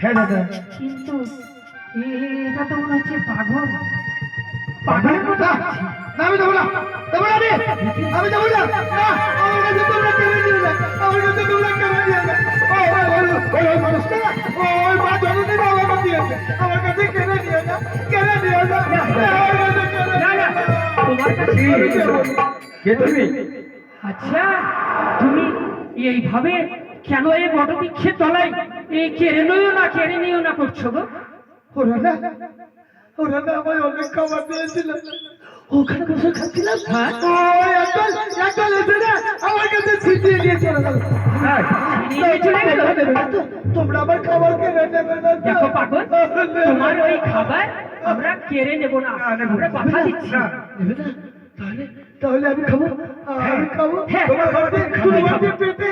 হ্যাঁ দাদা। কিন্তু এটা তো মনে হচ্ছে পাগল। পাগলের কথা। আমি দেবো না। দেবো না আমি। আমি দেবো না। আমার কাছে তোমরা কেড়ে নিয়ে না আমার কাছে তোমরা কেড়ে নিয়ে না ওই ওই মানুষটা? ওই মা জননী বাবা দিয়েছে। আমার কাছে কেড়ে নিয়ে না কেড়ে নিয়ে না আমার কাছে কেড়ে না, না, না। তোমার কাছে কে তুমি? আচ্ছা তুমি এইভাবে কেন এই বটবৃক্ষের তলায়? এই কেড়ে নিও না কেড়ে নিও না করছ গো। ওরা না ওরা না আমায় অনেক খাবার দিয়েছিল ওখানে বসে খাচ্ছিলাম। হ্যাঁ? আমার কাছে ছিটিয়ে দিয়ে চলে গেল নিয়ে চলে গেল তোমরা আমার খাবার কেড়ে নেবে না দেখো পাগল তোমার ওই খাবার আমরা কেড়ে নেব না আমরা কথা দিচ্ছি। না? তাহলে তাহলে আমি খাব। আমি খাব। হ্যাঁ, তোমার খাবে। পেটে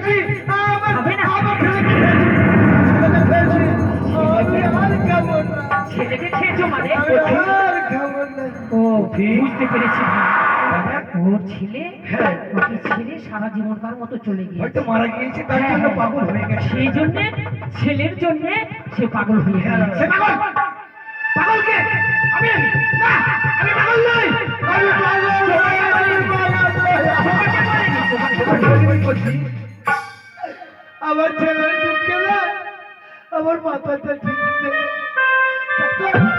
না? ছেলেকে খেয়েছি মানে? ও বুঝতে পেরেছি ওর ছেলে হ্যাঁ। ওকে ছেলে? সারা জীবনকার মতো চলে গিয়েছে। মারা গিয়েছে তার জন্য পাগল হয়ে গেছে। সেই জন্য ছেলের জন্য সে পাগল হয়ে হ্যাঁ, গেছে পাগল। পাগল আমি? না আমি পাগল নই। আমি পাগল নই, আমি পাগল নই। আমার ছেলের দুঃখে না আমার মাথাটা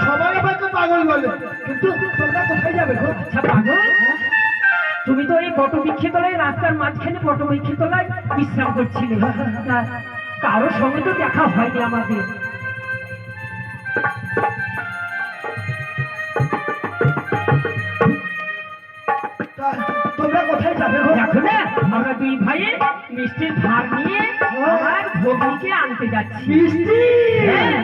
সবাই আমাকে পাগল বলে কিন্তু তোমরা কোথায় যাবে? আচ্ছা পাগল? তুমি তো এই বটবৃক্ষ তলায় রাস্তার মাঝখানে বটবৃক্ষ তলায় বিশ্রাম করছিলে। তা কারোর সঙ্গে তো দেখা হয়নি আমাদের। তোমরা কোথায় যাবে গো? দেখো না আমরা দুই ভাইয়ে মিষ্টির ভার নিয়ে আমার ভগ্নিকে আনতে যাচ্ছি। মিষ্টি! হ্যাঁ।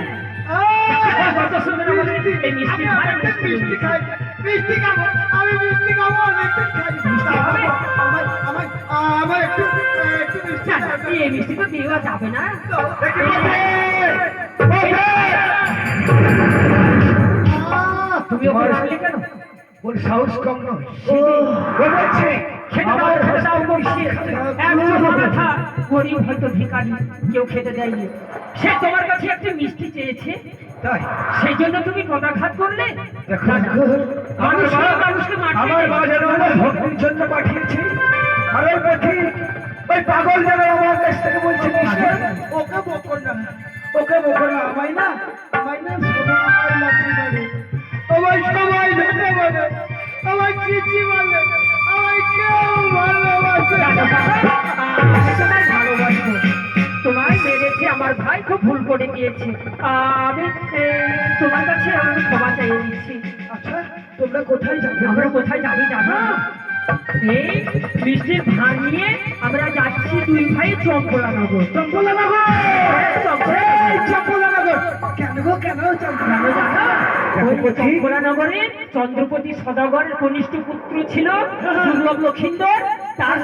আহ! কত সুন্দর আমাদের এই মিষ্টি আমি ভার অনেকটা মিষ্টি খাই মিষ্টি খাব আমি মিষ্টি খাব অনেকটা খাই। আমার আমার আমার একটু একটু মিষ্টি এই মিষ্টি তো দেওয়া যাবে না! তুমি রাখলে কেন ওর সাহস কম নয়। ও বলছে খেতে দাও খেতে দাও বলছি একজন অনাথা গরিব হয়তো ভিখারি কেউ খেতে দেয়নি। সে তোমার কাছে একটা মিষ্টি চেয়েছে। তাই? সেই জন্য তুমি পদাঘাত করলে। আমার মানুষকে আমার ভক্তির জন্য পাঠিয়েছে। আর ওই পাগল যেন আমার কাছ থেকে বলছে ওকে বকো না। ওকে বকো না আমায় না আমায় না খুব ভুল করে দিয়েছে। আমি তোমার কাছে আমি ক্ষমা চাইয়ে দিচ্ছি। আচ্ছা তোমরা কোথায় যাবে? আমরা কোথায় যাবি জানো? এই মিষ্টির ভার নিয়ে আমরা যাচ্ছি দুই ভাই চম্পলানগর। চম্পলানগর! হ্যাঁ, চম্পলানগর। কেন গো কেন চম্পলানগর? জানো? ওই চন্দ্রপতি সদাগরের কনিষ্ঠ পুত্র ছিল দুর্লভ লক্ষিন্দর। তার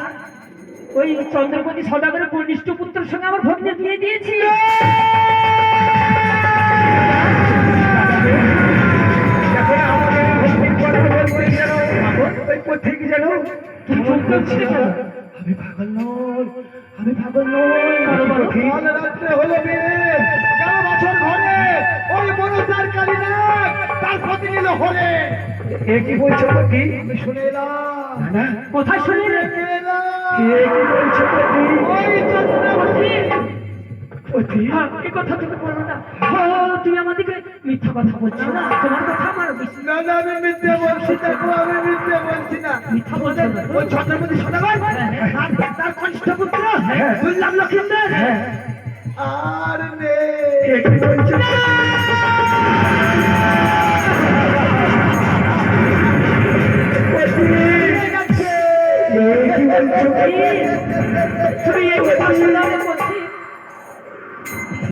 ওই চন্দ্রপতি সদাগরের কনিষ্ঠ পুত্রের সঙ্গে আমার ভগ্নের বিয়ে দিয়েছি? আমি পাগল নই আমি পাগল নই। বলো, বলো। কাল রাত্রে হলো বছর ঘরে। ওই তার ক্ষতি নিল হরে। এ কি বলছো পথি আমি শুনে এলাম। না কোথায় শুনে এলাম। এ কথা তুমি বলো না তুমি আমাদেরকে মিথ্যা কথা বলছো তোমার কথা আমার না না আমি মিথ্যে বলছি দেখো আমি মিথ্যে বলছি না মিথ্যা বলছো। ওই ছত্রপতি সদাগর তার- কনিষ্ঠ পুত্র দুর্লভ লক্ষিন্দর আর নেই Amém.